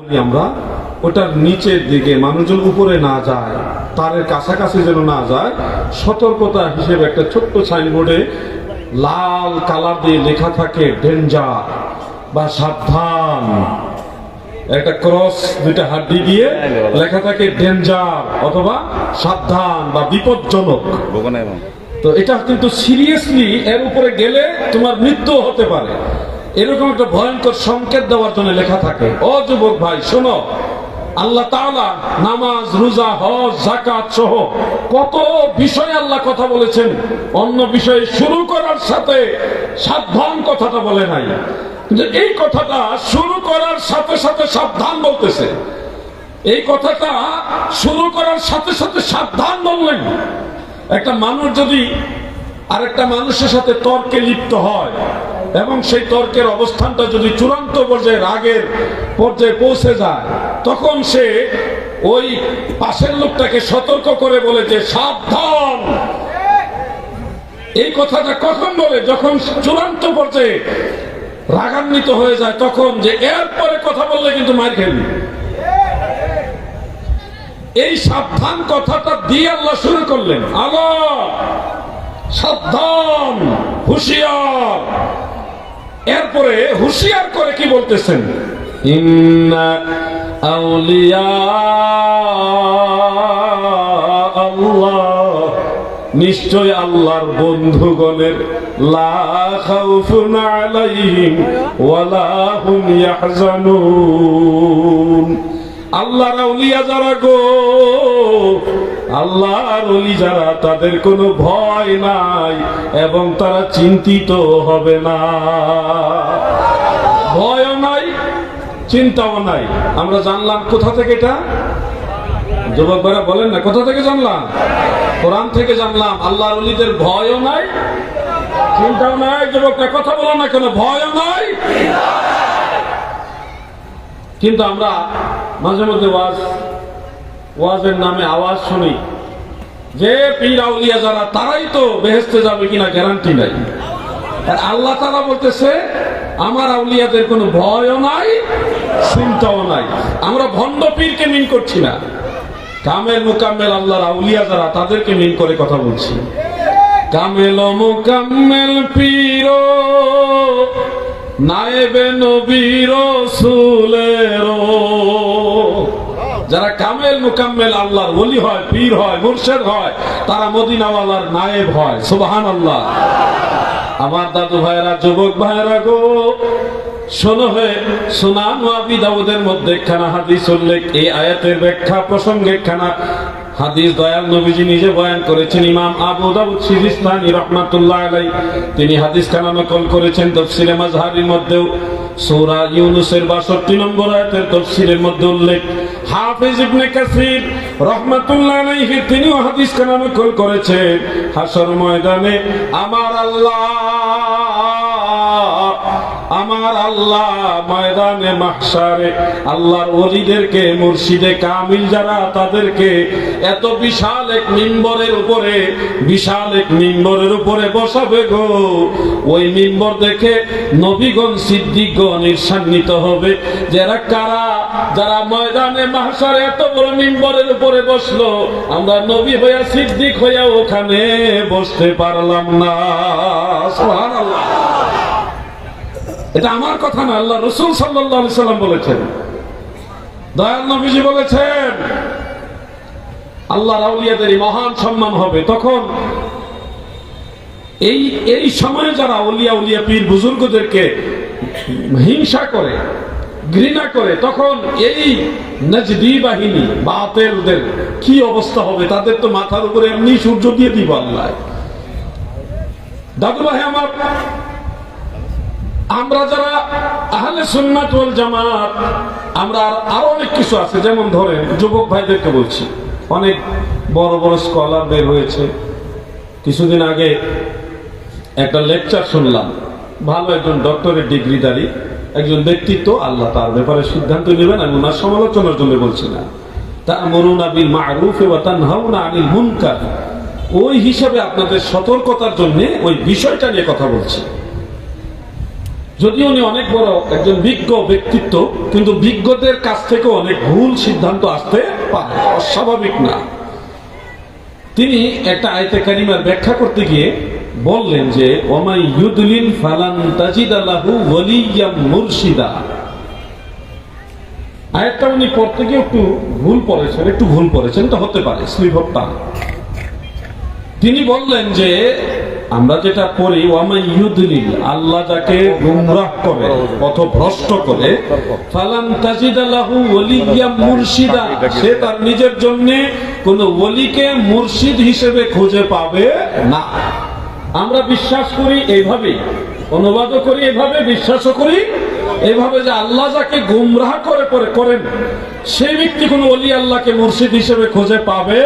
আমরা ওটার নিচের দিকে মানুষজন উপরে না যায় তারের কাছাকাছি যেন না যায় সতর্কতা হিসেবে একটা ছোট্ট সাইনবোর্ডে লাল কালার দিয়ে লেখা থাকে ডেঞ্জার বা সাবধান একটা ক্রস দুইটা হাড্ডি দিয়ে লেখা থাকে ডেঞ্জার অথবা সাবধান বা বিপজ্জনক তো এটা কিন্তু সিরিয়াসলি এর উপরে গেলে তোমার মৃত্যু হতে পারে। এরকম একটা ভয়ঙ্কর সংকেত দেওয়ার জন্য লেখা থাকে। ও যুবক ভাই, শোনো, আল্লাহ তাআলা নামাজ, রোজা, হজ জাকাত সহ কত বিষয়ে আল্লাহ কথা বলেছেন। অন্য বিষয়ে শুরু করার সাথে সাবধান কথাটা বলে নাই। কিন্তু এই কথাটা শুরু করার সাথে সাথে সাবধান বলতেছে। এই কথাটা শুরু করার সাথে সাথে সাবধান বললেন। একটা মানুষ যদি আরেকটা মানুষের সাথে তর্কে লিপ্ত হয় এবং সেই তর্কের অবস্থানটা যদি চূড়ান্ত পর্যায়ে রাগের পর্যায়ে পৌঁছে যায়, তখন সে ওই পাশের লোকটাকে সতর্ক করে বলে যে, সাবধান! এই কথাটা কখন বলে? যখন চূড়ান্ত পর্যায়ে রাগান্বিত হয়ে যায়, তখন যে এরপরে কথা বললে কিন্তু মার খেলবি এই সাবধান কথাটা দিয়ে আল্লাহ শুরু করলেন। আল্লাহ, সাবধান, হুশিয়ার। এরপরে হুশিয়ার করে কি বলতেছেন? ইন্না আউলিয়া আল্লাহ নিশ্চয় আল্লাহর বন্ধুগণের আউলিয়া যারা গো আল্লাহর অলি যারা, তাদের কোনো ভয় নাই এবং তারা চিন্তিত হবে না। ভয়ও নাই, চিন্তাও নাই। আমরা জানলাম কোথা থেকে এটা? যুবক ভাইরা বলেন না, কোথা থেকে জানলাম? কোরআন থেকে জানলাম, আল্লাহর অলিদের ভয়ও নাই, চিন্তাও নাই। যুবকরা কথা বলো না কেন, ভয়ও নাই। কিন্তু আমরা মাঝে মধ্যে ওয়াজ ওয়াজের নামে আওয়াজ শুনি। যে পীর আউলিয়া যারা, তারাই তো বেহেস্তে যাবে কিনা গ্যারান্টি নাই। আর আল্লাহ তারা বলতেছে, আমার আউলিয়াদের কোনো ভয়ও নাই, চিন্তাও নাই। আমরা ভণ্ড পীরকে মিন করছি না। কামেল, মুকাম্মেল, আল্লাহর আউলিয়া যারা, তাদেরকে মিন করে কথা বলছি। কামেল, মুকাম্মেল পীর নায়েবে নবীর সুলের যারা কামেল মুকাম্মেল আল্লাহর ওলি হয়, পীর হয়, মুর্শেদ হয়, তারা মদিনাওয়ালার নায়েব হয়। সুবহান আল্লাহ আমার দাদু ভাইরা যুবক ভাইরা গো, শোনো হয়ে সুনান আবি দাউদের মধ্যে একখানা হাদিস উল্লেখ। এই আয়াতের ব্যাখ্যা প্রসঙ্গে একখানা হাদিস দয়াল নবীজি নিজে বয়ান করেছেন। ইমাম আবু দাউদ সিজিস্তানি রহমাতুল্লাহ আলাই তিনি হাদিস খানা নকল করেছেন তফসিরে মাজহারির মধ্যেও। সূরা ইউনুসের 62 নম্বর আয়াতের তফসিরের মধ্যে উল্লেখ। হাফেজ ইবনে কাসির রহমাতুল্লাহ আলাইহি তিনিও হাদিস কানা নকল করেছে হাসর ময়দানে আমার আল্লাহ আমার আল্লাহ ময়দানে, মাহশারে, আল্লাহর ওলিদেরকে, মুর্শিদে কামিল যারা, তাদেরকে এত বিশাল এক মিম্বরের উপরে, বিশাল এক মিম্বরের উপরে বসাবে গো। ওই মিম্বর দেখে নবীগণ, সিদ্দিকগণ ঈর্ষান্বিত হবে যারা কারা? যারা ময়দানে, মাহশারে এত বড় মিম্বরের উপরে বসল, আমরা নবী হইয়া, সিদ্দিক হইয়া ওখানে বসতে পারলাম না। সুবহানাল্লাহ। এটা আমার কথা না, আল্লাহ রসুল সাল্লাম বলেছেন। দয়াল নবীজি বলেছেন আল্লাহ রাউলিয়াদের মহান সম্মান হবে। তখন এই এই সময়ে যারা উলিয়া উলিয়া পীর বুজুর্গদেরকে হিংসা করে, ঘৃণা করে, তখন এই নজদি বাহিনী বাতেলদের কি অবস্থা হবে? তাদের তো মাথার উপরে এমনি সূর্য দিয়ে দিব আল্লাহ। দাদু ভাই আমার আমরা যারা আহলে সুন্নাত ওয়াল জামাত, আমরা আর- অনেক কিছু আছে। যেমন ধরেন, যুবক ভাইদেরকে বলছি। অনেক বড় বড় স্কলার বের হয়েছে। কিছুদিন আগে একটা লেকচার শুনলাম। ভালো একজন ডক্টরের ডিগ্রিধারী, একজন ব্যক্তিত্ব, আল্লাহ তার ব্যাপারে সিদ্ধান্ত নেবেন, আমি ওনার সমালোচনার জন্য বলছি না। তা মরুন আবিল মারুফ ওয়া তানহাউনা আনিল মুনকার। ওই হিসাবে আপনাদের সতর্কতার জন্য ওই বিষয়টা নিয়ে কথা বলছি। যদিও উনি অনেক বড় একজন বিজ্ঞ ব্যক্তিত্ব, কিন্তু বিজ্ঞদের কাছ থেকে অনেক ভুল সিদ্ধান্ত আসতে পারে। অস্বাভাবিক না। তিনি একটা আয়তে কারিমার ব্যাখ্যা করতে গিয়ে বললেন যে ওমাই ইউদলিল ফালান তাজিদ আলাহু ওয়ালিয়াম মুর্শিদা। আয়াতটা উনি পড়তে গিয়ে একটু ভুল পড়েছেন, একটু ভুল পড়েছেন, তো হতে পারে টাং তিনি বললেন যে, আমরা যেটা পড়ি ওয়ামাই ইউদলিল, আল্লাহ যাকে গুমরাহ করে, পথভ্রষ্ট করে, ফালান তাজিদ আলাহু ওয়ালিয়াম মুর্শিদা, সে তার নিজের জন্য কোন ওলিকে মুর্শিদ হিসেবে খুঁজে পাবে না। আমরা বিশ্বাস করি এইভাবে অনুবাদও করি, এভাবে বিশ্বাসও করি এভাবে যে আল্লাহ যাকে গুমরাহ করে করে করেন, সেই ব্যক্তি কোন অলি আল্লাহকে মুর্শিদ হিসেবে খুঁজে পাবে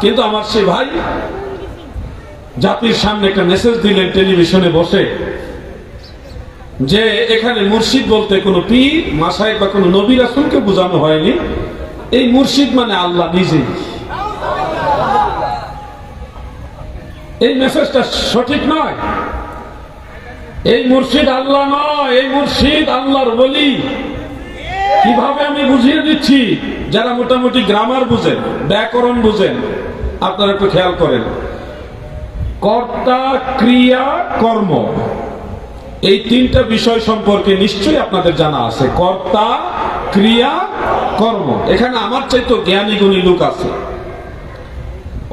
কিন্তু আমার সে ভাই জাতির সামনে একটা মেসেজ দিলেন টেলিভিশনে বসে যে এখানে মুর্শিদ বলতে কোনো পীর মাসায় বা কোনো নবী রাসুলকে বোঝানো হয়নি। এই মুর্শিদ মানে আল্লাহ নিজেই এই মেসেজটা সঠিক নয়। এই মুর্শিদ আল্লাহ নয়, এই মুর্শিদ আল্লাহর বলি কীভাবে আমি বুঝিয়ে দিচ্ছি? যারা মোটামুটি গ্রামার বুঝেন, ব্যাকরণ বুঝেন, আপনারা একটু খেয়াল করেন। কর্তা, ক্রিয়া, কর্ম, এই তিনটা বিষয় সম্পর্কে নিশ্চয়ই আপনাদের জানা আছে। কর্তা, ক্রিয়া, কর্ম। এখানে আমার চাইতো জ্ঞানী গুণী লোক আছে।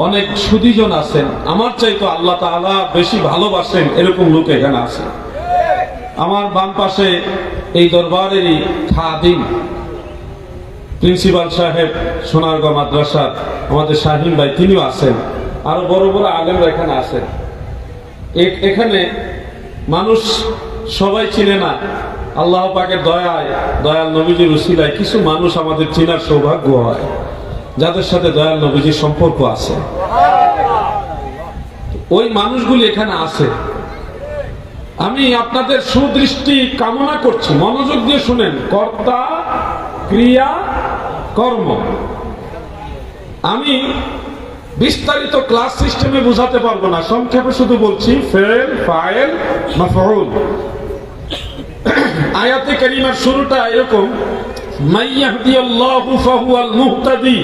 অনেক সুদীজন আছেন। আমার চাইতো আল্লাহ তাআলা বেশি ভালোবাসেন এরকম লোক এখানে আছে। আমার বাম পাশে এই দরবারেরই খাদিম, প্রিন্সিপাল সাহেব, সোনারগাঁও মাদ্রাসার আমাদের শাহিন ভাই, তিনিও আছেন। আরও বড় বড় আলেমরা এখানে আছেন। এখানে মানুষ সবাই চিনে না, আল্লাহ পাকের দয়ায়, দয়াল নবীজির উসিলায় কিছু মানুষ আমাদের চেনার সৌভাগ্য হয়। যাদের সাথে দয়াল নবীজির সম্পর্ক আছে। ওই মানুষগুলি এখানে আছে। আমি আপনাদের সুদৃষ্টি কামনা করছি। মনোযোগ দিয়ে শুনেন। কর্তা, ক্রিয়া, কর্ম। আমি বিস্তারিত ক্লাস সিস্টেমে বোঝাতে পারব না। সংক্ষেপে শুধু বলছি, ফেল, ফাইল আয়াতে কারিমার শুরুটা এরকম। মাইয়াহদিয়াল্লাহু ফাহুয়াল মুহতাদি,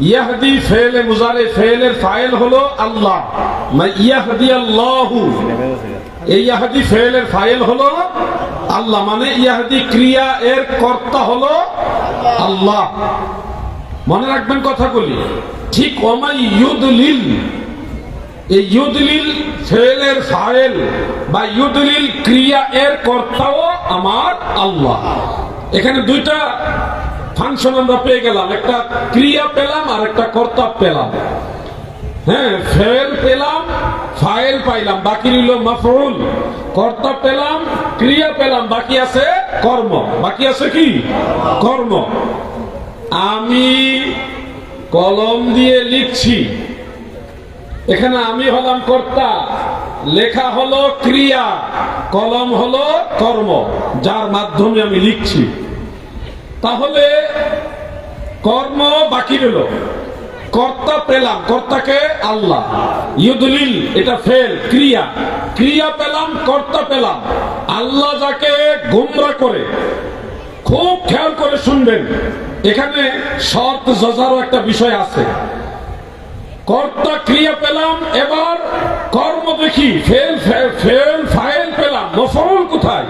ইয়াহদি ফেলে মুজারে, ফেলের ফাইল হলো আল্লাহ। মাইয়াহদিয়াল্লাহু এই ইয়াহদি ফেলের ফাইল হলো আল্লাহ মানে ইয়াহদি ক্রিয়া এর কর্তা হলো আল্লাহ। মনে রাখবেন কথাগুলি। ঠিক ওমাই ইউদলিল, এই ইউদলিল ফেলের ফাইল বা ইউদলিল ক্রিয়া এর কর্তাও আমার আল্লাহ। এখানে দুইটা ফাংশন আমরা পেয়ে গেলাম। একটা ক্রিয়া পেলাম আর একটা কর্তা পেলাম। হ্যাঁ ফেল পেলাম ফাইল পাইলাম, বাকি রইল মাফউল। কর্তা পেলাম, ক্রিয়া পেলাম, বাকি আছে কর্ম। বাকি আছে কি? কর্ম। আমি কলম দিয়ে লিখছি। এখানে আমি হলাম কর্তা, লেখা হলো ক্রিয়া, কলম হলো কর্ম, যার মাধ্যমে আমি লিখছি। তাহলে কর্ম বাকি রইল। কর্তা পেলাম, কর্তাকে আল্লাহ। ইউদলিল, এটা ফেল, ক্রিয়া। ক্রিয়া পেলাম, কর্তা পেলাম। আল্লাহ যাকে গুমরা করে, খুব খেয়াল করে শুনবেন। এখানে শর্ত জজারও একটা বিষয় আছে। কর্তা ক্রিয়া পেলাম, এবার কর্ম দেখি, ফেল ফেল ফাইল পেলাম মফরুল কোথায়?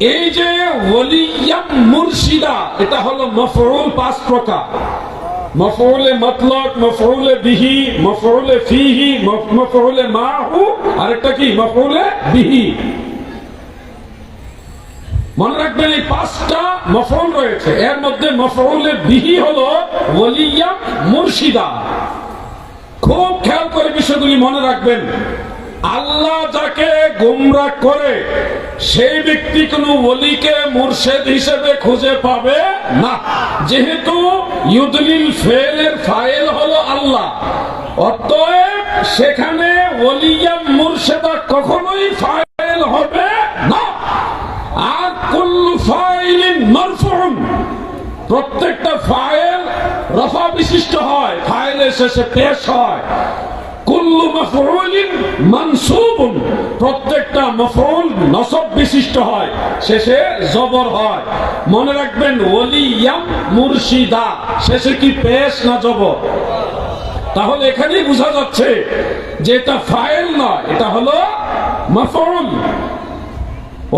এই যে ওলিয়াম মুর্শিদা, এটা হলো মফরুল পাঁচ প্রকার। মফরুলে মতলক মফরুলে বিহি মফরুলে ফিহি, মফ- মফরুলে মাহু, আরেকটা কি? মফরুলে বিহি। মনে রাখবেন এই পাঁচটা মফরুল রয়েছে। এর মধ্যে মফরুলে বিহি হলো ওলিয়াম মুর্শিদা। খুব খেয়াল করে বিষয়গুলি মনে রাখবেন। আল্লাহ যাকে গোমরা করে, সেই ব্যক্তি কোন ওলিকে মুর্শেদ হিসেবে খুঁজে পাবে না। যেহেতু ইউদলিল ফেলের ফাইল হলো আল্লাহ, অতএব সেখানে ওলিয়াম মুর্শেদা কখনোই ফাইল হবে না। আর কুল্লু ফাইলিন মারফুন প্রত্যেকটা ফাইল রফা বিশিষ্ট হয়, ফাইলের শেষে পেশ হয়। কুল্লু মফউলিন মানসুবুন। প্রত্যেকটা মফউল নসব বিশিষ্ট হয়, শেষে জবর হয়। মনে রাখবেন ওলিয়াম মুর্শিদা, শেষে কি পেশ না জবর? তাহলে এখানেই বোঝা যাচ্ছে যে এটা ফাইল নয়, এটা হলো মফউল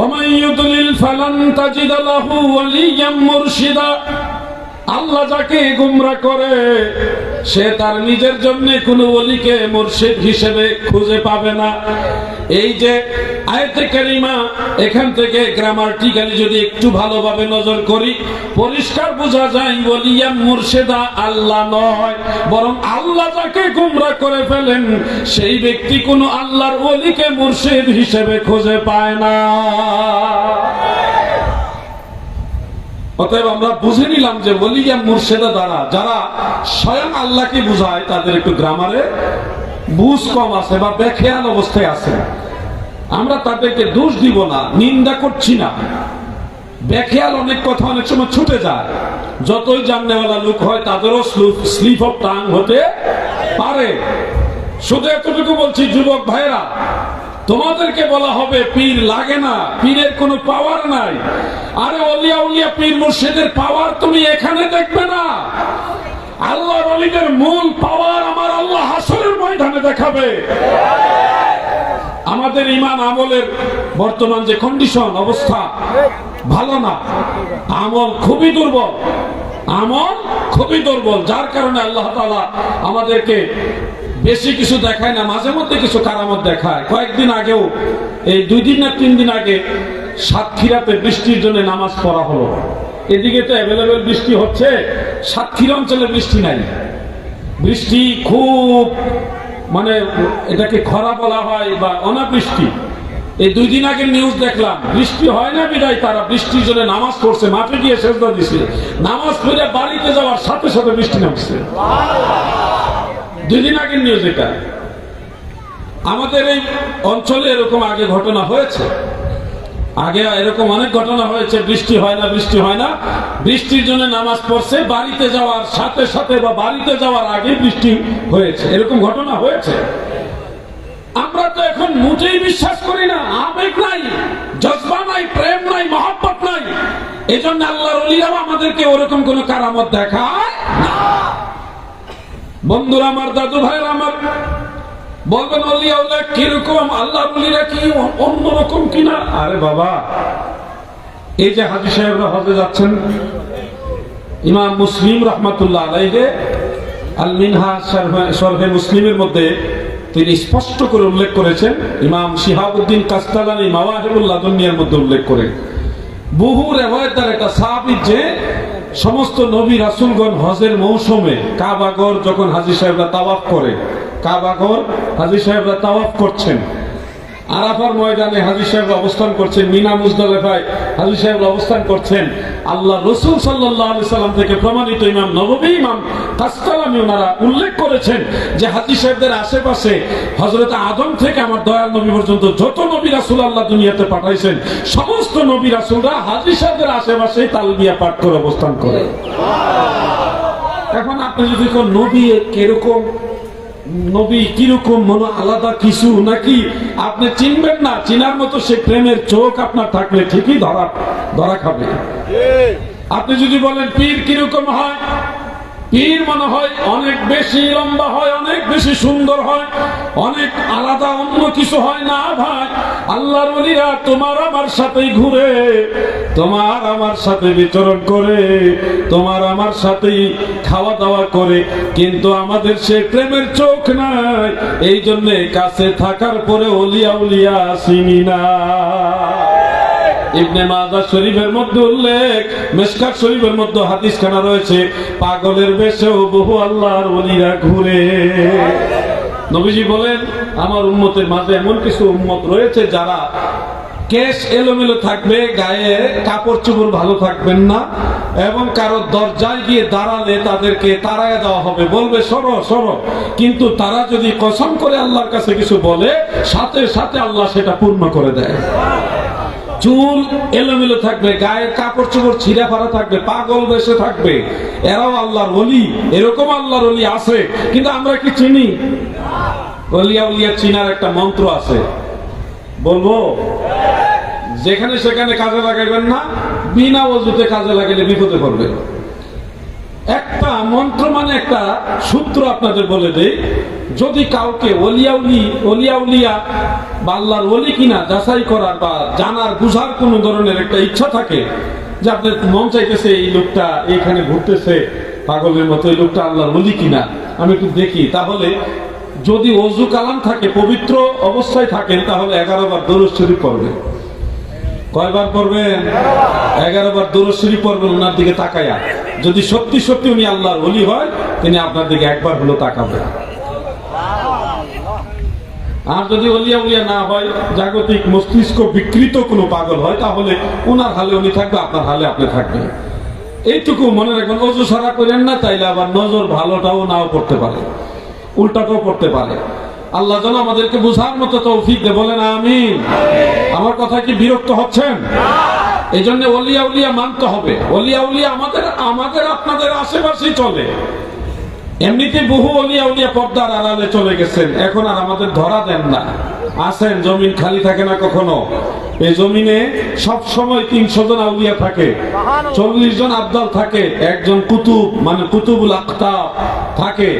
ওমাইয়ুদলিল ফালান তাজিদ ওলিয়াম ওয়ালিয়াম মুর্শিদা। আল্লাহ যাকে গুমরা করে, সে তার নিজের জন্য কোনো অলিকে মুর্শিদ হিসেবে খুঁজে পাবে না। এই যে এখান থেকে গ্রামার্টিক্যালি যদি একটু ভালোভাবে নজর করি, পরিষ্কার বোঝা যায় ওলিয়াম মুর্শেদা আল্লাহ নয়, বরং আল্লাহ যাকে গুমরা করে ফেলেন, সেই ব্যক্তি কোনো আল্লাহর অলিকে মুর্শিদ হিসেবে খুঁজে পায় না। অতএব আমরা বুঝে নিলাম যে ওলিয়া মুর্শেদা দ্বারা যারা স্বয়ং আল্লাহকে বুঝায়, তাদের একটু গ্রামারে বুঝ কম আছে বা বেখেয়াল অবস্থায় আছে। আমরা তাদেরকে দোষ দিব না, নিন্দা করছি না। বেখেয়াল অনেক কথা অনেক সময় ছুটে যায়। যতই জাননেওয়ালা লোক হয়, তাদেরও স্লিপ অফ টাং হতে পারে। শুধু এতটুকু বলছি, যুবক ভাইরা তোমাদেরকে বলা হবে, পীর লাগে না, পীরের কোনো পাওয়ার নাই। আরে অলিয়া উলিয়া পীর মুর্শিদের পাওয়ার তুমি এখানে দেখবে না। আল্লাহর অলিদের মূল পাওয়ার আমার আল্লাহ হাসরের ময়দানে দেখাবে। আমাদের ইমান আমলের বর্তমান যে কন্ডিশন অবস্থা, ভালো না। আমল খুবই দুর্বল। আমল খুবই দুর্বল, যার কারণে আল্লাহ তাআলা আমাদেরকে বেশি কিছু দেখায় না, মাঝে মধ্যে কিছু কারামত দেখায়। কয়েকদিন আগেও, এই দুই দিন না তিন দিন আগে সাতক্ষীরাতে বৃষ্টির জন্য নামাজ পড়া হলো। এদিকে তো অ্যাভেলেবেল বৃষ্টি হচ্ছে, সাতক্ষীরা অঞ্চলে বৃষ্টি নাই। বৃষ্টি খুব মানে এটাকে খরা বলা হয় বা অনাবৃষ্টি। এই দুই দিন আগে নিউজ দেখলাম, বৃষ্টি হয় না বিদায়, তারা বৃষ্টির জন্য নামাজ পড়ছে, মাঠে গিয়ে সেজদা দিছে। নামাজ পড়ে বাড়িতে যাওয়ার সাথে সাথে বৃষ্টি নামছে। দুই দিন আগের নিউজ এটা। আমাদের এই অঞ্চলে এরকম আগে ঘটনা হয়েছে। আগে এরকম অনেক ঘটনা হয়েছে, বৃষ্টি হয় না, বৃষ্টি হয় না। বৃষ্টির জন্য নামাজ পড়ছে, বাড়িতে যাওয়ার সাথে সাথে বা বাড়িতে যাওয়ার আগে বৃষ্টি হয়েছে, এরকম ঘটনা হয়েছে। আমরা তো এখন মোটেই বিশ্বাস করি না, আবেগ নাই, জজবা নাই, প্রেম নাই, মহব্বত নাই। এই জন্য অলিরাও আমাদেরকে ওরকম কোন কারামত দেখায় না। বন্ধুরা আমার দাদু ভাইরা আমার বলবেন কীরকম, আল্লাহ বলিরা কি অন্যরকম কিনা? আরে বাবা, এই যে হাজি সাহেবরা হজে যাচ্ছেন, ইমাম মুসলিম রহমাতুল্লাহ আলাইহে, আল মিনহা সরহে মুসলিমের মধ্যে তিনি স্পষ্ট করে উল্লেখ করেছেন, ইমাম শিহাবুদ্দিন কাস্তালানি মাওয়াহিবুল্লাহ দুনিয়ার মধ্যে উল্লেখ করেন বহু রেওয়ায়তার একটা সাহাবিদ যে সমস্ত নবী রাসুলগণ হজের মৌসুমে কাবাগর যখন হাজির সাহেবরা তাওয়াফ করে, কাবাগর হাজির সাহেবরা তাওয়াফ করছেন। আরাফার ময়দানে হাজি সাহেব অবস্থান করছেন, মিনা মুজদালেফায় হাজি সাহেব অবস্থান করছেন। আল্লাহ রসুল সাল্লাম থেকে প্রমাণিত ইমাম নবী ইমাম কাস্তালামি ওনারা উল্লেখ করেছেন যে হাজি সাহেবদের আশেপাশে হজরত আদম থেকে আমার দয়াল নবী পর্যন্ত যত নবী রাসুল আল্লাহ দুনিয়াতে পাঠাইছেন সমস্ত নবী রাসুলরা হাজি সাহেবদের আশেপাশে তালবিয়া পাঠ করে অবস্থান করে। এখন আপনি যদি কোন নবী কীরকম নবী কীরকম মনে আলাদা কিছু নাকি আপনি চিনবেন না? চিনার মতো সে প্রেমের চোখ আপনার থাকলে ঠিকই ধরা ধরা খাবে। আপনি যদি বলেন পীর কীরকম হয়? পীর মনে হয় অনেক বেশি লম্বা হয়, অনেক বেশি সুন্দর হয়, অনেক আলাদা, অন্য কিছু হয় না ভাই। আল্লাহর বলিরা তোমার আমার সাথেই ঘুরে, তোমার আমার সাথে বিচরণ করে, তোমার আমার সাথেই খাওয়া দাওয়া করে। কিন্তু আমাদের সে প্রেমের চোখ নাই এই জন্যে কাছে থাকার পরে অলিয়া উলিয়া আসিনি না। ইবনে মাজা শরীফের মধ্যে উল্লেখ, মেশকাত শরীফের মধ্যে হাদিস খানা রয়েছে, পাগলের বেশেও বহু আল্লাহর ওলিরা ঘুরে। নবীজি বলেন, আমার উম্মতের মাঝে এমন কিছু উম্মত রয়েছে যারা কেশ এলোমেলো থাকবে, গায়ে কাপড় চোপড় ভালো থাকবেন না, এবং কারও দরজায় গিয়ে দাঁড়ালে তাদেরকে তাড়ায় দেওয়া হবে। বলবে, সরো সরো। কিন্তু তারা যদি কসম করে আল্লাহর কাছে কিছু বলে, সাথে সাথে আল্লাহ সেটা পূর্ণ করে দেয়। চুল এলোমেলো থাকবে, গায়ের কাপড় চোপড় ছিঁড়া ফাড়া থাকবে, পাগল বেশে থাকবে। এরাও আল্লাহর অলি এরকম আল্লাহর অলি আছে, কিন্তু আমরা কি চিনি? অলিয়া উলিয়া চিনার একটা মন্ত্র আছে। বলব, যেখানে সেখানে কাজে লাগাইবেন না, বিনা অজুতে কাজে লাগাইলে বিপদে পড়বে। একটা মন্ত্র মানে একটা সূত্র আপনাদের বলে দেই যদি কাউকে অলিয়া উলি, অলিয়া উলিয়া বা আল্লাহর অলি কিনা যাচাই করার বা জানার, বুঝার কোনো ধরনের একটা ইচ্ছা থাকে যে আপনার মন চাইতেছে এই লোকটা এইখানে ঘুরতেছে, পাগলের মতো এই লোকটা আল্লাহর অলি কিনা? আমি একটু দেখি। তাহলে যদি অজু কালাম থাকে, পবিত্র অবস্থায় থাকেন, তাহলে এগারো বার দরুদ শরীফ কয়বার পড়বেন? এগারো বার দরুদ শরীফ পড়বেন ওনার দিকে তাকায়া। যদি সত্যি সত্যি উনি আল্লাহর অলি হয়, তিনি আপনার দিকে একবার হলো তাকাবেন। আর যদি অলিয়া উলিয়া না হয়, জাগতিক মস্তিষ্ক বিকৃত কোনো পাগল হয়, তাহলে ওনার হালে উনি থাকবে, আপনার হালে আপনি থাকবেন। এইটুকু মনে রাখবেন, অজু সারা করেন না, তাইলে আবার নজর ভালোটাও নাও পড়তে পারে, উল্টাটাও পড়তে পারে। আল্লাহ যেন আমাদেরকে বুঝার মতো তৌফিক দে বলেন আমি আমার কথা কি বিরক্ত হচ্ছেন? এই জন্য অলিয়া উলিয়া মানতে হবে। অলিয়া উলিয়া আমাদের আমাদের আপনাদের আশেপাশেই চলে। এমনিতে বহু অলিয়া উলিয়া পর্দার আড়ালে চলে গেছেন। এখন আর আমাদের ধরা দেন না। আসেন জমিন খালি থাকে না কখনো। এই জমিনে সব সময় তিনশো জন আউলিয়া থাকে, চল্লিশ জন আবদাল থাকে, একজন কুতুব মানে কুতুবুল আখতাব থাকে।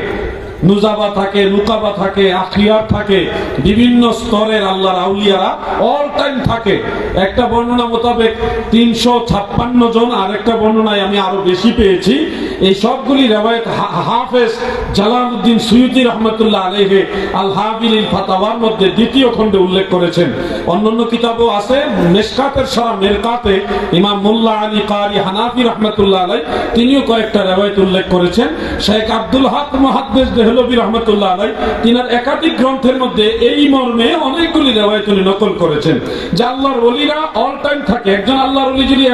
নুজাবা থাকে লুকাবা থাকে আখিয়ার থাকে, বিভিন্ন স্তরের আল্লাহর আউলিয়ারা অল টাইম থাকে। একটা বর্ণনা মোতাবেক তিনশো ছাপ্পান্ন জন আর একটা বর্ণনায় আমি আরও বেশি পেয়েছি। এই সবগুলি রেওয়ায়ত হা- হাফেজ জালালউদ্দিন সুয়ুতি রহমতুল্লাহ আলহে আল হাবিল ফাতাওয়ার মধ্যে দ্বিতীয় খণ্ডে উল্লেখ করেছেন। অন্যান্য কিতাবও আছে, মেশকাতের সারা মেরকাতে ইমাম মোল্লা আলী কারি হানাফি রহমতুল্লাহ আলাই তিনিও কয়েকটা রেওয়ায়ত উল্লেখ করেছেন। শেখ আব্দুল হক মহাদ্দেশ দেহলবী রহমতুল্লাহ আলাই, তিনার একাধিক গ্রন্থের মধ্যে এই মর্মে অনেকগুলি নকল করেছেন। যে আল্লাহর ওলিরা অল টাইম থাকে। একজন আল্লাহর ওলি যদি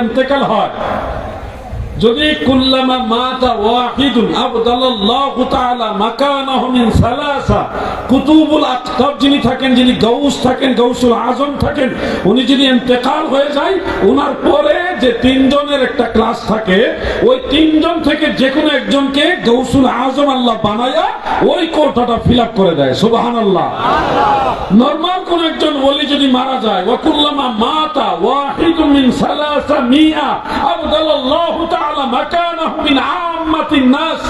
হয়, যদি কুল্লামা মাতা ওয়াহিদুন আবদালাল্লাহু তাআলা মাকানাহু মিন সালাসা, কুতুবুল আকতাব যিনি থাকেন, যিনি গাউস থাকেন, গাউসুল আজম থাকেন, উনি যদি ইন্তেকাল হয়ে যায় ওনার পরে যে তিনজনের একটা ক্লাস থাকে, ওই তিনজন থেকে যে কোনো একজনকে গৌসুল আজম আল্লাহ বানায়া ওই কোটাটা ফিল করে দেয়, সুবহানাল্লাহ। নরমাল কোন একজন ওলি যদি মারা যায়, ওয়াকুল্লামা মাতা ওয়াহিদুম মিন সালাসা মিয়া আবদাল্লাহু তাআলা মাকানাহু মিন আম্মাতিন নাস।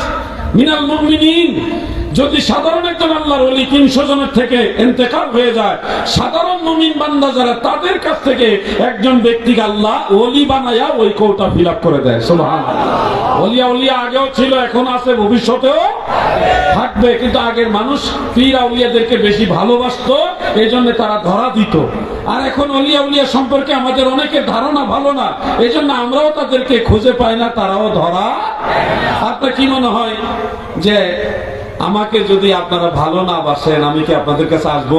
মিনাল মুমিনিন। যদি সাধারণ একজন আল্লাহর ওলি তিনশো জনের থেকে এন্তেকাল হয়ে যায়, সাধারণ মুমিন বান্দা যারা, তাদের কাছ থেকে একজন ব্যক্তিকে আল্লাহ ওলি বানায়া ওই কৌটা ফিলাপ করে দেয়। সুবহান ওলিয়া উলিয়া আগেও ছিল, এখন আছে, ভবিষ্যতেও থাকবে। কিন্তু আগের মানুষ পীর আউলিয়াদেরকে বেশি ভালোবাসতো এই জন্য তারা ধরা দিত। আর এখন অলিয়া উলিয়া সম্পর্কে আমাদের অনেকের ধারণা ভালো না। এই জন্য আমরাও তাদেরকে খুঁজে পাই না, তারাও ধরা। আপনার কি মনে হয় যে আমাকে যদি আপনারা ভালো না বাসেন, আমি কি আপনাদের কাছে আসব?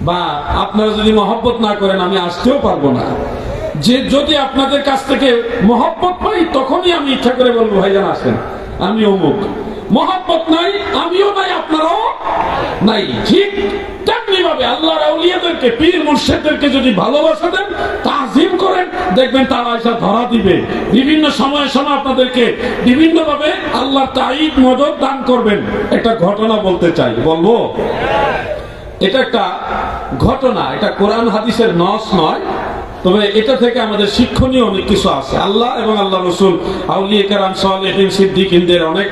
বা আপনারা যদি মহব্বত না করেন, আমি আসতেও পারব না। যে যদি আপনাদের কাছ থেকে মহব্বত পাই, তখনই আমি ইচ্ছা করে বলব, ভাইজান, আসেন। আমি অমুক। মহব্বত নাই, আমিও নাই, আপনারাও নাই। ঠিক তেমনি ভাবে আল্লাহ আউলিয়াদেরকে, পীর মুর্শেদদেরকে যদি ভালোবাসা দেন, তাজিম করেন, দেখবেন তারা এসে ধরা দিবে। বিভিন্ন সময়ে সময় আপনাদেরকে বিভিন্ন ভাবে আল্লাহ তাইদ মদত দান করবেন। একটা ঘটনা বলতে চাই, বলব? এটা একটা ঘটনা, এটা কোরআন হাদিসের নস নয় তবে এটা থেকে আমাদের শিক্ষণীয় অনেক কিছু আছে। আল্লাহ এবং আল্লাহ রসুল, আউলিয়া কারাম, সালেহিন, সিদ্দিকিনদের অনেক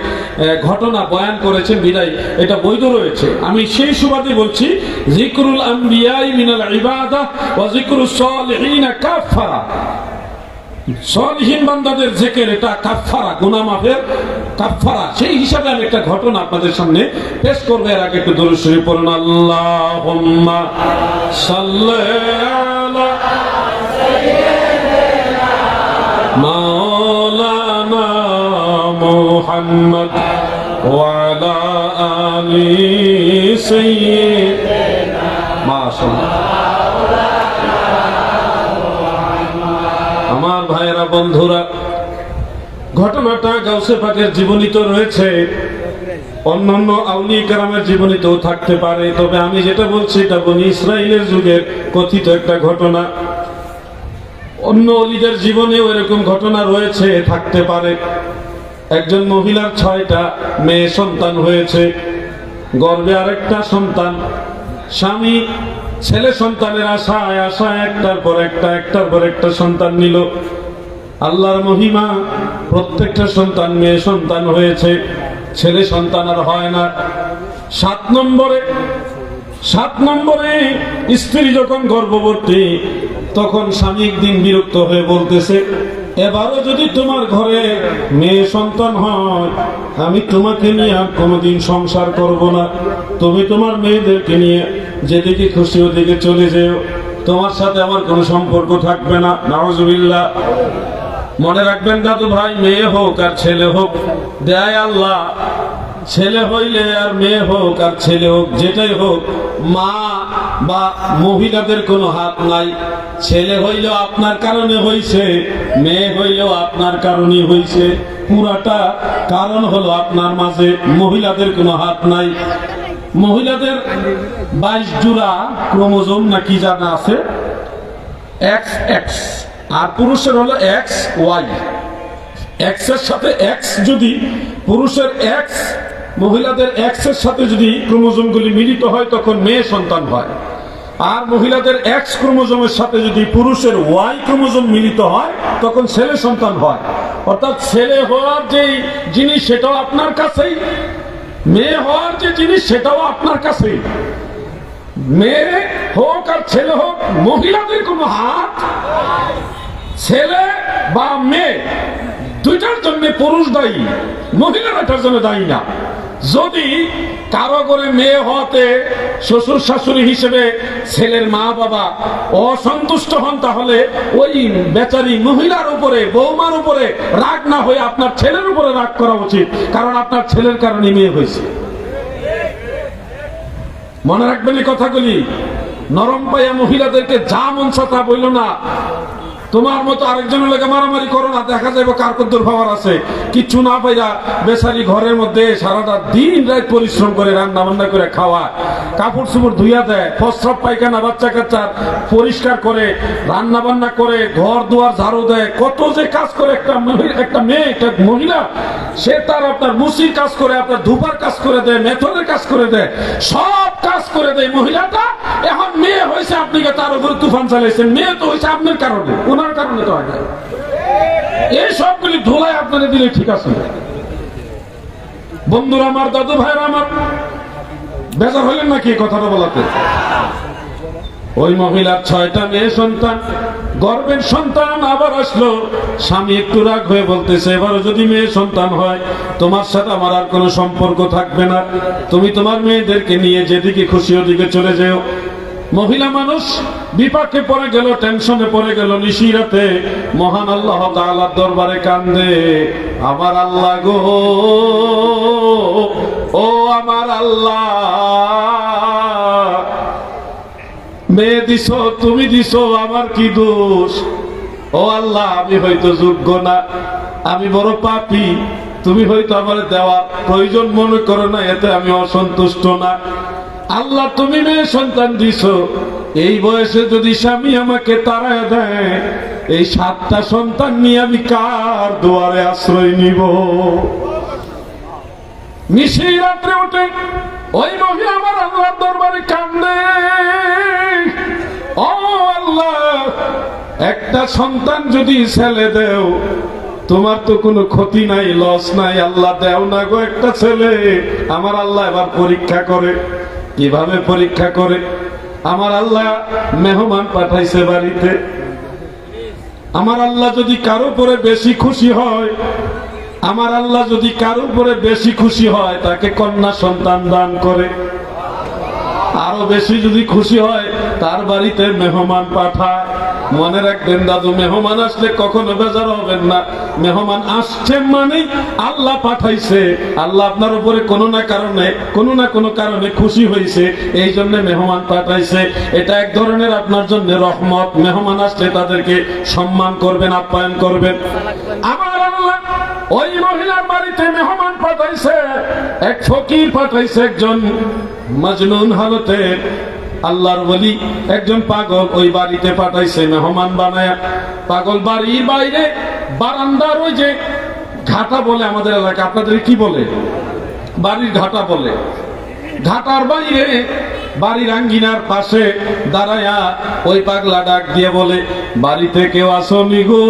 ঘটনা বয়ান করেছেন, বিদায়। এটা বৈধ রয়েছে। আমি সেই সুবাদে বলছি, জিকরুল আম্বিয়াই মিনাল ইবাদা ওয়া জিকরুস সালিহিন কাফারা সলহীন বান্দাদের জেকের এটা কাফারা গুনাহ মাফের কাফারা সেই হিসাবে আমি একটা ঘটনা আপনাদের সামনে পেশ করব, এর আগে একটু দরুদ শরীফ পড়ুন। আল্লাহুম্মা মাওলানা মুহাম্মদ ওয়ালা আলি সাইয়্যিদিনা মাশাআল্লাহ আমার ভাইয়েরা, বন্ধুরা, ঘটনাটা গাউসে পাকের জীবনীত রয়েছে। অন্যান্য আউলি কারামের জীবনীতেও থাকতে পারে, তবে আমি যেটা বলছি এটা বনি ইসরায়েলের যুগের কথিত একটা ঘটনা। অন্য অলিদের জীবনেও এরকম ঘটনা রয়েছে, থাকতে পারে। একজন মহিলার ছয়টা মেয়ে সন্তান হয়েছে। গর্বে আরেকটা সন্তান। স্বামী, ছেলে সন্তানের আশায় আশায় একটার পর একটা, একটার পর একটা সন্তান নিল। আল্লাহর মহিমা, প্রত্যেকটা সন্তান মেয়ে সন্তান হয়েছে। ছেলে সন্তান আর হয় না। সাত নম্বরে সাত নম্বরে স্ত্রী যখন গর্ভবতী তখন স্বামী একদিন বিরক্ত হয়ে বলতেছে, এবারও যদি তোমার ঘরে মেয়ে সন্তান হয়, আমি তোমাকে নিয়ে আর কোনোদিন সংসার করব না। তুমি তোমার মেয়েদেরকে নিয়ে যেদিকে খুশি ওদিকে চলে যেও। তোমার সাথে আমার কোনো সম্পর্ক থাকবে না। নাওজুবিল্লাহ মনে রাখবেন দাদু ভাই, মেয়ে হোক আর ছেলে হোক, দেয় আল্লাহ। ছেলে হইলে আর মেয়ে হোক আর ছেলে হোক, যেটাই হোক, মা বা মহিলাদের কোনো হাত নাই। ছেলে হইলেও আপনার কারণে হইছে, মেয়ে হইলেও আপনার কারণে হইছে। পুরাটা কারণ হলো আপনার মাঝে মহিলাদের কোনো হাত নাই। মহিলাদের বাইশ জোড়া ক্রোমোজোম না কি জানা আছে? X x. আর পুরুষের হলো এক্স, ওয়াই। এক্সের সাথে এক্স যদি পুরুষের এক্স মহিলাদের এক্সের সাথে যদি ক্রোমোজোমগুলি মিলিত হয়, তখন মেয়ে সন্তান হয়। আর মহিলাদের এক্স ক্রোমোজোমের সাথে যদি পুরুষের ওয়াই ক্রোমোজোম মিলিত হয়, তখন ছেলে সন্তান হয়। অর্থাৎ ছেলে হওয়ার যে জিনিস, সেটাও আপনার কাছেই। মেয়ে হওয়ার যে জিনিস, সেটাও আপনার কাছেই। মেয়ে হোক আর ছেলে হোক, মহিলাদের কোনো হাত, ছেলে বা মেয়ে, দুইটার জন্য পুরুষ দায়ী মহিলারা এটার জন্য দায়ী না। যদি কারও করে মেয়ে হওয়াতে শ্বশুর শাশুড়ি হিসেবে ছেলের মা বাবা অসন্তুষ্ট হন, তাহলে ওই বেচারি মহিলার উপরে, বৌমার উপরে রাগ না হয়ে আপনার ছেলের উপরে রাগ করা উচিত, কারণ আপনার ছেলের কারণে মেয়ে হয়েছে। মনে রাখবেন এই কথাগুলি। নরম পাইয়া মহিলাদেরকে যা মন তা বইল না। তোমার মতো আরেকজনের লেগে মারামারি করো না, দেখা যাবে কার কদ্দুর ভাবার আছে। কিচ্ছু না পাইরা বেচারি ঘরের মধ্যে সারাটা দিন রাত পরিশ্রম করে রান্না বান্না করে খাওয়া, কাপড় চুপড় ধুইয়া দেয়, প্রস্রাব পায়খানা, বাচ্চা কাচ্চা পরিষ্কার করে, রান্না বান্না করে, ঘর দুয়ার ঝাড়ু দেয়, কত যে কাজ করে একটা একটা মেয়ে, একটা মহিলা, সে তার আপনার মুসির কাজ করে, আপনার ধুপার কাজ করে দেয় মেথনের কাজ করে দেয়, সব কাজ করে দেয়। মহিলাটা এখন মেয়ে হয়েছে, আপনি তার উপরে তুফান চালাইছেন? মেয়ে তো হয়েছে আপনার কারণে। ওনার কারণে তো হয়। এই সবগুলি ধোলাই আপনারা দিলে ঠিক আছে। বন্ধুরা আমার, দাদু ভাইরা আমার, বেজার হলেন নাকি এই কথাটা বলাতে? ওই মহিলার ছয়টা মেয়ে সন্তান, গর্বের সন্তান আবার আসলো। স্বামী একটু রাগ হয়ে বলতেছে এবার যদি মেয়ে সন্তান হয়, তোমার সাথে আমার আর কোনো সম্পর্ক থাকবে না। তুমি তোমার মেয়েদেরকে নিয়ে যেদিকে খুশি ওদিকে চলে যেও। মহিলা মানুষ, বিপাকে পড়ে গেল টেনশনে পড়ে গেল, নিশিরাতে মহান আল্লাহ তাআলার দরবারে কান্দে, আমার আল্লাহ গো, ও আমার আল্লাহ, মেয়ে দিছ, তুমি দিছ, আমার কি দোষ? ও আল্লাহ, আমি হয়তো যোগ্য না, আমি বড় পাপি, তুমি হয়তো আমার দেওয়ার প্রয়োজন মনে করো না, এতে আমি অসন্তুষ্ট না। আল্লাহ, তুমি মেয়ে সন্তান দিছ। এই বয়সে যদি স্বামী আমাকে তাড়ায় দেয়, এই সাতটা সন্তান নিয়ে আমি কার দুয়ারে আশ্রয় নিব? মিশিয়ে রাত্রে উঠে ওই মহিলা আমার আল্লাহর দরবারে কান্দে। ও আল্লাহ, একটা সন্তান যদি ছেলে দেও, তোমার তো কোনো ক্ষতি নাই, লস নাই, আল্লাহ দেও না গো একটা ছেলে। আমার আল্লাহ এবার পরীক্ষা করে। কীভাবে পরীক্ষা করে, আমার আল্লাহ মেহমান পাঠাইছে বাড়িতে। আমার আল্লাহ যদি কারও পরে বেশি খুশি হয়, আমার আল্লাহ যদি কারও পরে বেশি খুশি হয়, তাকে কন্যা সন্তান দান করে। আরও বেশি যদি খুশি হয়, তার বাড়িতে মেহমান পাঠায়। মনে রাখবেন দাদু, মেহমান আসলে কখনো বেজার হবেন না। মেহমান আসছে মানে আল্লাহ পাঠাইছে। আল্লাহ আপনার উপরে কোনো না কারণে, কোনো না কোনো কারণে খুশি হয়েছে এই জন্য মেহমান পাঠাইছে। এটা এক ধরনের আপনার জন্য রহমত। মেহমান আসলে তাদেরকে সম্মান করবেন, আপ্যায়ন করবেন। আমার আল্লাহ ওই মহিলার বাড়িতে মেহমান পাঠাইছে। এক ফকির পাঠাইছে একজন। মজনুন হালতে আল্লাহর বলি, একজন পাগল ওই বাড়িতে পাঠাইছে, মেহমান বানায়। পাগল বাড়ির বাইরে বারান্দার ওই যে ঘাটা বলে আমাদের এলাকা। আপনাদের কি বলে? বাড়ির ঘাটা বলে। ঘাটার বাইরে, বাড়ির আঙ্গিনার পাশে দাঁড়ায়া ওই পাগলা ডাক দিয়ে বলে, বাড়িতে কেউ আসনি গো।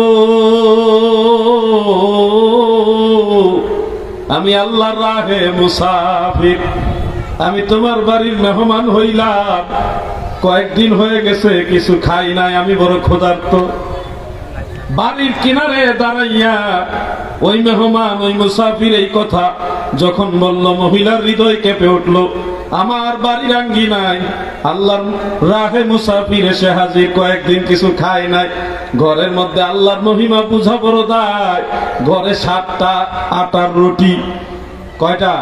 আমি আল্লাহর রাহে মুসাফির। আমি তোমার বাড়ির মেহমান হইলাম। কয়েকদিন হয়ে গেছে, কিছু খাই নাই, আমি বড় ক্ষুধার্ত। বাড়ির কিনারে দাঁড়াইয়া ওই মেহমান, ওই মুসাফির এই কথা যখন বলল, মহিলার হৃদয় কেঁপে উঠল, আমার বাড়ির আঙ্গি নাই, আল্লাহর রাহে মুসাফির এসে হাজির, কয়েকদিন কিছু খায় নাই। ঘরের মধ্যে আল্লাহর মহিমা বুঝা বড় দায়, ঘরে সাতটা আটার রুটি। কয়টা?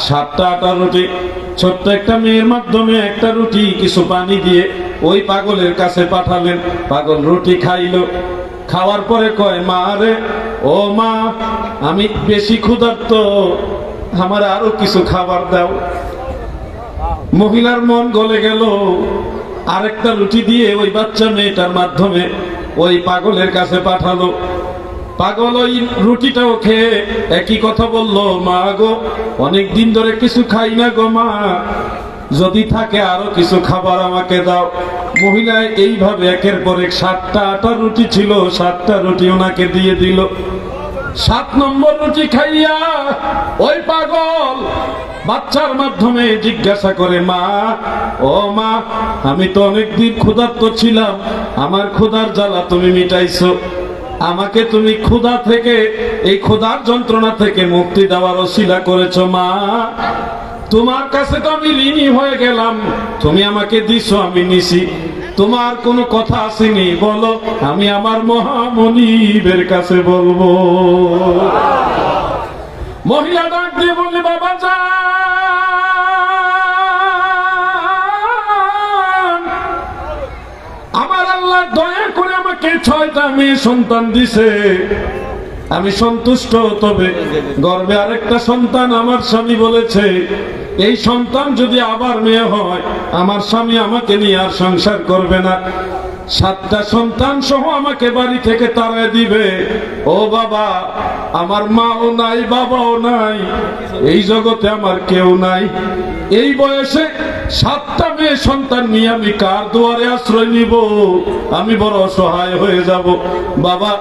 সাতটা আটার রুটি, ছোট্ট একটা মেয়ের মাধ্যমে একটা রুটি, কিছু পানি দিয়ে ওই পাগলের কাছে পাঠালেন। পাগল রুটি খাইলো। খাওয়ার পরে কয়, মা রে, ও মা, আমি বেশি ক্ষুধার্ত, আমার আরও কিছু খাবার দাও। মহিলার মন গলে গেল। আরেকটা রুটি দিয়ে ওই বাচ্চা মেয়েটার মাধ্যমে ওই পাগলের কাছে পাঠালো। পাগল ওই রুটিটাও খেয়ে একই কথা বলল, মা গো, অনেক দিন ধরে কিছু খাই না গো মা। যদি থাকে আরও কিছু খাবার আমাকে দাও। মহিলা এইভাবে একের পর এক সাতটা আটা রুটি ছিল, সাতটা রুটি ওনাকে দিয়ে দিল। সাত নম্বর রুটি খাইয়া ওই পাগল বাচ্চার মাধ্যমে জিজ্ঞাসা করে, মা, ও মা, আমি তো অনেকদিন ক্ষুধার্ত ছিলাম। আমার ক্ষুধার জ্বালা তুমি মিটাইছো। আমাকে তুমি ক্ষুধা থেকে, এই ক্ষুধার যন্ত্রণা থেকে মুক্তি দেওয়ার অশিলা করেছ, মা। তোমার কাছে তো আমি ঋণী হয়ে গেলাম। তুমি আমাকে দিছো, আমি নিছি। তোমার কোনো কথা আসেনি, বলো, আমি আমার মহামনিবের কাছে বলব। মহিলা ডাক দিয়ে বললে, বাবা যান ছয়টা মেয়ে সন্তান দিছে। আমি সন্তুষ্ট, তবে গর্বে আরেকটা সন্তান আমার স্বামী বলেছে, এই সন্তান যদি আবার মেয়ে হয়, আমার স্বামী আমাকে নিয়ে আর সংসার করবে না। সাতটা সন্তান সহ আমাকে বাড়ি থেকে তাড়ায় দিবে। ও বাবা, আমার মাও নাই, বাবাও নাই, এই জগতে আমার কেউ নাই। এই বয়সে সাতটা মেয়ে সন্তান নিয়ে আমি কার দুয়ারে আশ্রয় নিব? আমি বড় অসহায় হয়ে যাব। বাবা,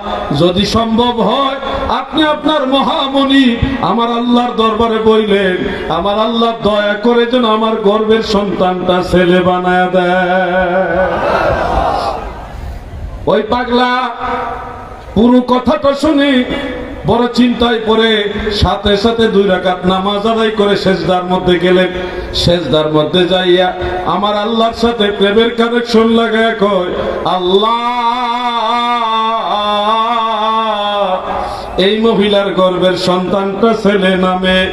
যদি সম্ভব হয়, আপনি আপনার মহামণি আমার আল্লাহর দরবারে বইলেন, আমার আল্লাহ দয়া করে যেন আমার গর্বের সন্তানটা ছেলে বানায় দেয়। ওই পাগলা, পুরো কথাটা শুনে বড় চিন্তায় পরে সাথে সাথে দুই রাকাত নামাজ আদায় করে শেষদার মধ্যে গেলেন। শেষদার মধ্যে যাইয়া আমার আল্লাহর সাথে প্রেমের কানেকশন লাগায় কয়, আল্লাহ! এই মহিলার গর্বের সন্তানটা ছেলে নামে